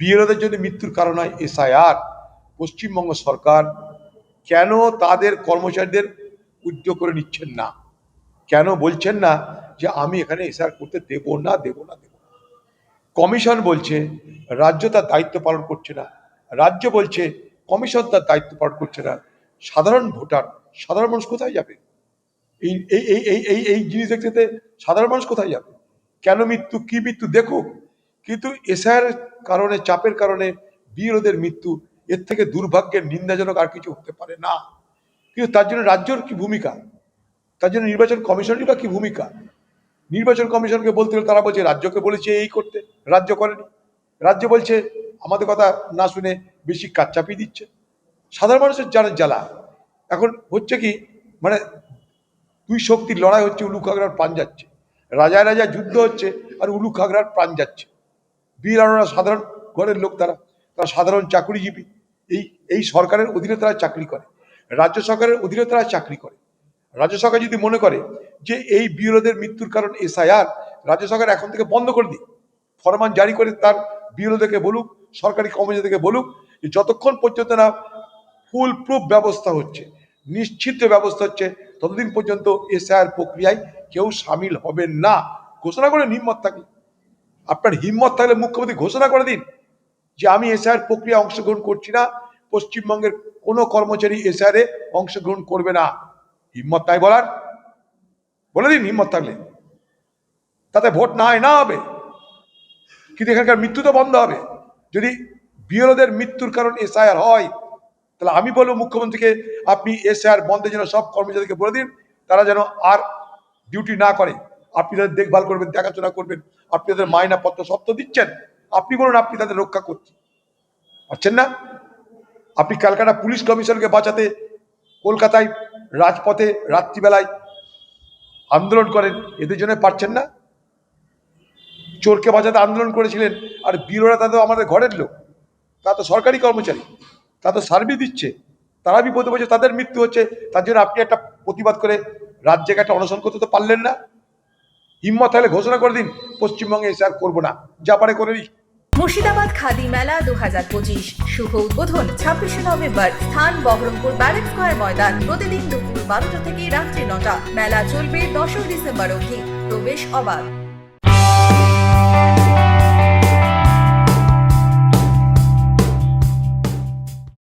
বিএলওদের জন্য মৃত্যুর কারণ হয় এসআইআর। পশ্চিমবঙ্গ সরকার কেন তাদের কর্মচারীদের উদ্যোগ করে নিচ্ছেন না? কেন বলছেন না যে আমি এখানে এসআর করতে দেব না দেব না, দেব কমিশন বলছে রাজ্য তার দায়িত্ব পালন করছে না। রাজ্য বলছে কমিশন তার দায়িত্ব পালন করছে না। সাধারণ ভোটার, সাধারণ মানুষ কোথায় যাবে? এই এই এই এই এই জিনিস দেখতে সাধারণ মানুষ কোথায় যাবে? কেন মৃত্যু, কি মৃত্যু? দেখুক। কিন্তু এসআর কারণে, চাপের কারণে বিরোধের মৃত্যু এর থেকে দুর্ভাগ্যের নিন্দাজনক আর কিছু হতে পারে না। কিন্তু তার জন্য রাজ্যর কি ভূমিকা? তার জন্য নির্বাচন কমিশনেরই বা কি ভূমিকা? নির্বাচন কমিশনকে বলতে গেলে তারা বলছে, রাজ্যকে বলেছে এই করতে, রাজ্য করেনি। রাজ্য বলছে, আমাদের কথা না শুনে বেশি কাজ চাপিয়ে দিচ্ছে। সাধারণ মানুষের যারা জ্বালা। এখন হচ্ছে কি মানে দুই শক্তির লড়াই হচ্ছে উলু খাগড়ার প্রাণ যাচ্ছে। রাজায় রাজায় যুদ্ধ হচ্ছে আর উলু খাগড়ার প্রাণ যাচ্ছে। বীর সাধারণ ঘরের লোক তারা। তারা সাধারণ চাকরিজীবী। এই এই সরকারের অধীনে তারা চাকরি করে। রাজ্য সরকারের অধীনে তারা চাকরি করে। রাজ্য সরকার যদি মনে করে যে এই বিরোধের মৃত্যুর কারণ এসআইআর, রাজ্য সরকার এখন থেকে বন্ধ করে দিক। ফরমান জারি করে তার বিরোধীকে বলুক, সরকারি কর্মচারীদেরকে বলুক, যে যতক্ষণ পর্যন্ত না ফুল প্রুফ ব্যবস্থা হচ্ছে, নিশ্চিত ব্যবস্থা হচ্ছে, ততদিন পর্যন্ত এসআইআর প্রক্রিয়ায় কেউ সামিল হবেন না। ঘোষণা করে নিম্মত থাকলে আপনার হিম্মত থাকলে মুখ্যমন্ত্রী ঘোষণা করে দিন যে আমি এসআইআর প্রক্রিয়া অংশগ্রহণ করছি না, পশ্চিমবঙ্গের কোনো কর্মচারী এসআইআর এ অংশগ্রহণ করবে না। হিম্মত নাই বলার? বলে দিন হিম্মত থাকলে। তাতে ভোট না হয়, না হবে। কিন্তু এখানকার মৃত্যু তো বন্ধ হবে। যদি বিরোধের মৃত্যুর কারণ এসআইআর হয়, তাহলে আমি বলব মুখ্যমন্ত্রীকে, আপনি এসআইআর বন্ধের জন্য সব কর্মচারীকে বলে দিন, তারা যেন আর ডিউটি না করে। আপনি তাদের দেখভাল করবেন, দেখাশোনা করবেন, আপনি তাদের মায়না পত্র সব তো দিচ্ছেন। আপনি বলুন, আপনি তাদের রক্ষা করছেন। পারছেন না? আপনি ক্যালকাটা পুলিশ কমিশনকে বাঁচাতে কলকাতায় রাজপথে রাত্রিবেলায় আন্দোলন করেন, এদের জন্য পারছেন না? চোরকে বাঁচাতে আন্দোলন করেছিলেন, আর বীররা তাদের আমাদের ঘরের লোক। তা তো সরকারি কর্মচারী, তা তো সার্ভিস দিচ্ছে। তারা বিপদে পড়ছে, তাদের মৃত্যু হচ্ছে, তার জন্য আপনি একটা প্রতিবাদ করে রাজ্যে একটা অনশন করতে তো পারলেন না। হিম্মত হলে ঘোষণা করে দিন, পশ্চিমবঙ্গে এসে আর করব না। যা পারে করে দিই মুর্শিদাবাদ খাদি মেলা দু হাজার পঁচিশ। শুভ উদ্বোধন ছাব্বিশে নভেম্বর। স্থান বহরমপুর ব্যারেক স্কোয়ার ময়দান। প্রতিদিন দুপুর বারোটা থেকে রাত্রি নটা। মেলা চলবে দশই ডিসেম্বর অবধি। প্রবেশ অবাধ।